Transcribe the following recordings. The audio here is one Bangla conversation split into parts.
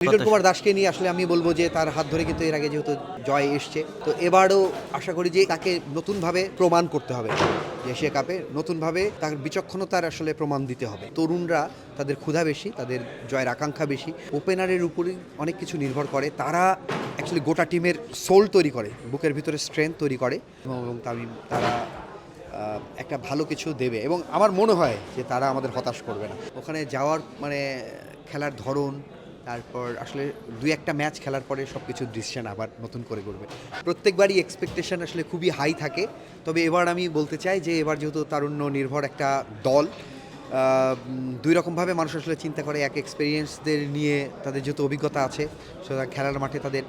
লিটন কুমার দাসকে নিয়ে আসলে আমি বলব যে তার হাত ধরে কিন্তু এর আগে যেহেতু জয় এসছে তো এবারও আশা করি যে তাকে নতুনভাবে প্রমাণ করতে হবে যে এশিয়া কাপে নতুনভাবে তার বিচক্ষণতার আসলে প্রমাণ দিতে হবে। তরুণরা তাদের ক্ষুধা বেশি তাদের জয়ের আকাঙ্ক্ষা বেশি ওপেনারের উপরই অনেক কিছু নির্ভর করে তারা অ্যাকচুয়ালি গোটা টিমের সোল তৈরি করে বুকের ভিতরে স্ট্রেংথ তৈরি করে এবং এবং তামিম তারা একটা ভালো কিছু দেবে এবং আমার মনে হয় যে তারা আমাদের হতাশ করবে না। ওখানে যাওয়ার মানে খেলার ধরন তারপর আসলে দুই একটা ম্যাচ খেলার পরে সব কিছু ডিসিশন আবার নতুন করে করবে। প্রত্যেকবারই এক্সপেকটেশন আসলে খুবই হাই থাকে। তবে এবার আমি বলতে চাই যে এবার যেহেতু তারুণ্য নির্ভর একটা দল দুই রকমভাবে মানুষ আসলে চিন্তা করে। এক এক্সপিরিয়েন্সদের নিয়ে তাদের যেহেতু অভিজ্ঞতা আছে সুতরাং খেলার মাঠে তাদের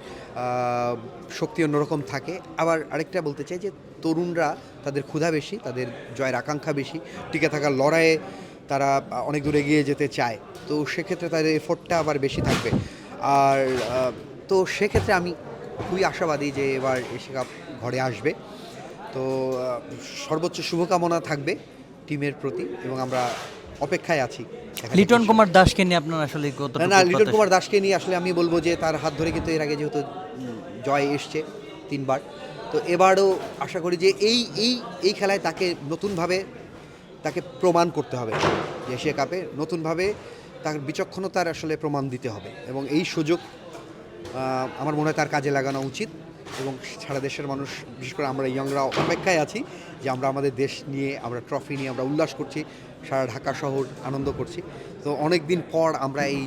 শক্তি অন্যরকম থাকে। আবার আরেকটা বলতে চাই যে তরুণরা তাদের ক্ষুধা বেশি, তাদের জয়ের আকাঙ্ক্ষা বেশি। টিকে থাকার লড়াইয়ে তারা অনেক দূরে এগিয়ে যেতে চায়। তো সেক্ষেত্রে তাদের এফোর্টটা আবার বেশি থাকবে। আর তো সেক্ষেত্রে আমি খুবই আশাবাদী যে এবার এশিয়া কাপ ঘরে আসবে। তো সর্বোচ্চ শুভকামনা থাকবে টিমের প্রতি এবং আমরা অপেক্ষায় আছি। লিটন কুমার দাসকে নিয়ে আপনার আসলে না লিটন কুমার দাসকে নিয়ে আসলে আমি বলব যে তার হাত ধরে কিন্তু এর আগে যেহেতু জয় এসছে তিনবার। তো এবারও আশা করি যে এই এই এই খেলায় তাকে নতুনভাবে তাকে প্রমাণ করতে হবে এশিয়া কাপে নতুনভাবে তার বিচক্ষণতার আসলে প্রমাণ দিতে হবে। এবং এই সুযোগ আমার মনে হয় তার কাজে লাগানো উচিত। এবং সারা দেশের মানুষ, বিশেষ করে আমরা ইয়ংরা অপেক্ষায় আছি যে আমরা আমাদের দেশ নিয়ে আমরা ট্রফি নিয়ে আমরা উল্লাস করছি, সারা ঢাকা শহর আনন্দ করছি। তো অনেক দিন পর আমরা এই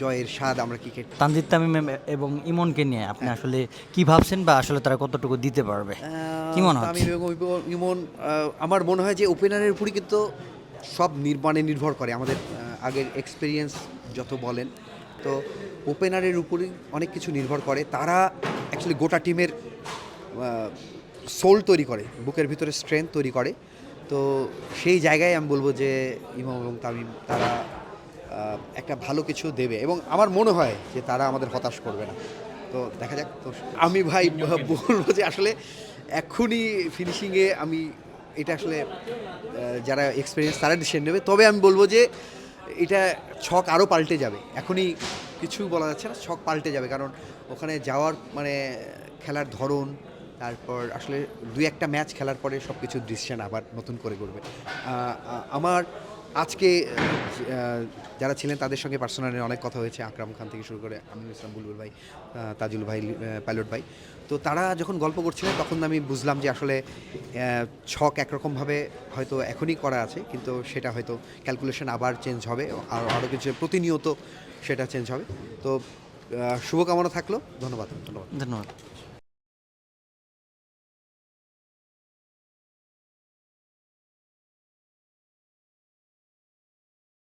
জয়ের স্বাদ আমরা ক্রিকেট তানজিদ তামিম এবং ইমনকে নিয়ে আপনি আসলে কি ভাবছেন বা আসলে তারা কতটুকু দিতে পারবে? কি মনে আমি ইমন আমার মনে হয় যে ওপেনারের উপরই কিন্তু সব নির্মাণে নির্ভর করে আমাদের আগের এক্সপিরিয়েন্স যত বলেন। তো ওপেনারের উপরই অনেক কিছু নির্ভর করে। তারা অ্যাকচুয়ালি গোটা টিমের সোল তৈরি করে বুকের ভিতরে স্ট্রেংথ তৈরি করে। তো সেই জায়গায় আমি বলব যে ইমাম এবং তামিম তারা একটা ভালো কিছু দেবে এবং আমার মনে হয় যে তারা আমাদের হতাশ করবে না। তো দেখা যাক তো আমি ভাই বলব যে আসলে এখনই ফিনিশিংয়ে আমি এটা আসলে যারা এক্সপিরিয়েন্স তারা ডিসিশন নেবে। তবে আমি বলব যে এটা ছক আরও পাল্টে যাবে। এখনই কিছু বলা যাচ্ছে না ছক পাল্টে যাবে। কারণ ওখানে যাওয়ার মানে খেলার ধরন তারপর আসলে দুই একটা ম্যাচ খেলার পরে সব কিছু ডিসিশন আবার নতুন করে করবে আমার আজকে যারা ছিলেন তাদের সঙ্গে পার্সোনালি অনেক কথা হয়েছে। আকরাম খান থেকে শুরু করে আমিনুল ইসলাম, বুলবুল ভাই তাজুল ভাই পাইলট ভাই। তো তারা যখন গল্প করছিলেন, তখন আমি বুঝলাম যে আসলে ছক একরকমভাবে হয়তো এখনই করা আছে, কিন্তু সেটা হয়তো ক্যালকুলেশন আবার চেঞ্জ হবে, আর আরও কিছু প্রতিনিয়ত সেটা চেঞ্জ হবে। তো শুভকামনা থাকল। ধন্যবাদ ধন্যবাদ। ধন্যবাদ।